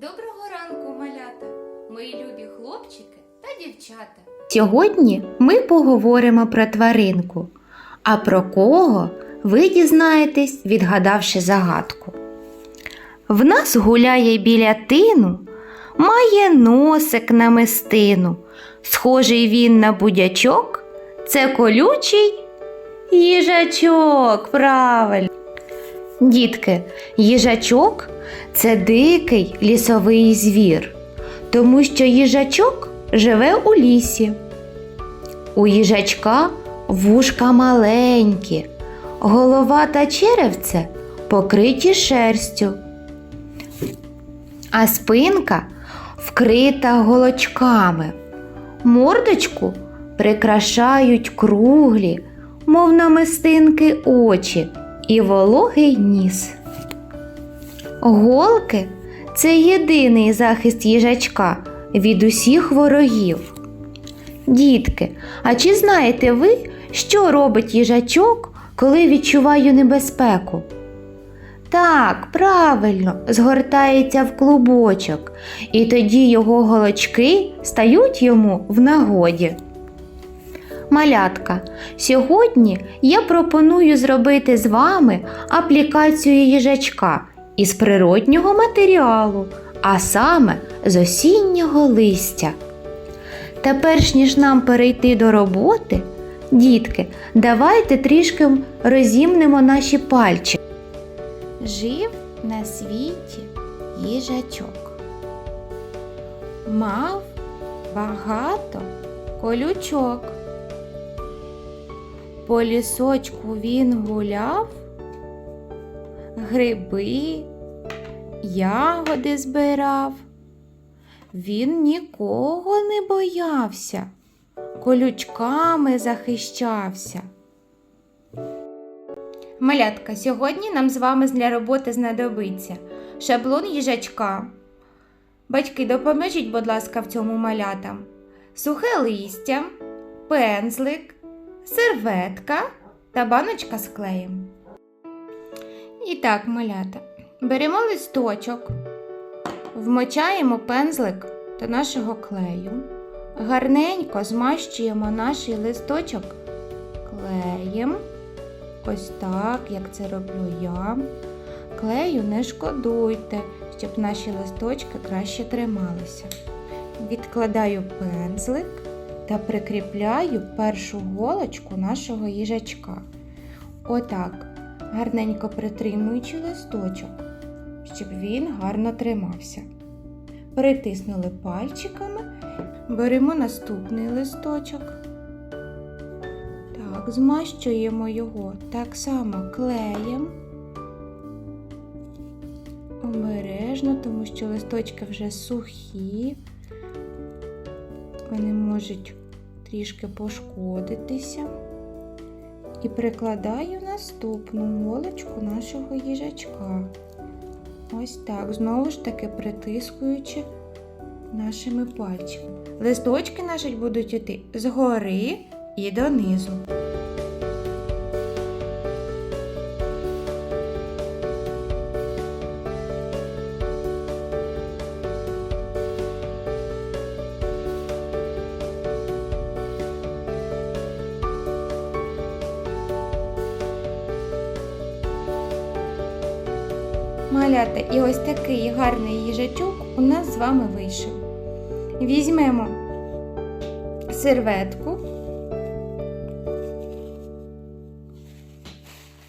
Доброго ранку, малята, мої любі хлопчики та дівчата. Сьогодні ми поговоримо про тваринку. А про кого ви дізнаєтесь, відгадавши загадку. В нас гуляє біля тину, має носик на мистину. Схожий він на будячок. Це колючий їжачок, правильно. Дітки, їжачок це дикий лісовий звір, тому що їжачок живе у лісі. У їжачка вушка маленькі, голова та черевце покриті шерстю, а спинка вкрита голочками. Мордочку прикрашають круглі, мов намистинки очі і вологий ніс. Голки це єдиний захист їжачка від усіх ворогів. Дітки, а чи знаєте ви, що робить їжачок, коли відчуває небезпеку? Так, правильно, згортається в клубочок, і тоді його голочки стають йому в нагоді. Малятка, сьогодні я пропоную зробити з вами аплікацію їжачка із природнього матеріалу, а саме з осіннього листя. Та перш ніж нам перейти до роботи, дітки, давайте трішки розімнемо наші пальчики. Жив на світі їжачок. Мав багато колючок. По лісочку він гуляв, гриби, ягоди збирав. Він нікого не боявся, колючками захищався. Малятка, сьогодні нам з вами для роботи знадобиться шаблон їжачка. Батьки, допоможіть, будь ласка, в цьому малятам. Сухе листя, пензлик, серветка та баночка з клеєм. І так, малята, беремо листочок, вмочаємо пензлик до нашого клею, гарненько змащуємо наш листочок клеєм. Ось так, як це роблю я. Клею не шкодуйте, щоб наші листочки краще трималися. Відкладаю пензлик та прикріпляю першу голочку нашого їжачка. Отак, гарненько притримуючи листочок, щоб він гарно тримався. Притиснули пальчиками, беремо наступний листочок. Так, змащуємо його так само клеєм. Обережно, тому що листочки вже сухі, вони можуть трішки пошкодитися. І прикладаю наступну молочку нашого їжачка. Ось так, знову ж таки притискуючи нашими пальчиками. Листочки наші будуть йти згори і донизу. Малята, і ось такий гарний їжачок у нас з вами вийшов. Візьмемо серветку,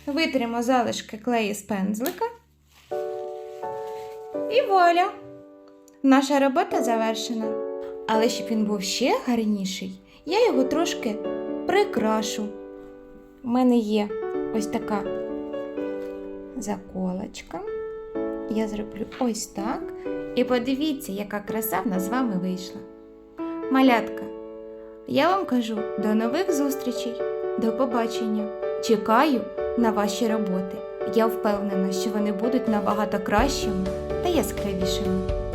витримо залишки клею з пензлика і вуаля! Наша робота завершена. Але щоб він був ще гарніший, я його трошки прикрашу. У мене є ось така заколочка. Я зроблю ось так. І подивіться, яка краса в нас з вами вийшла. Малятка, я вам кажу до нових зустрічей, до побачення. Чекаю на ваші роботи. Я впевнена, що вони будуть набагато кращими та яскравішими.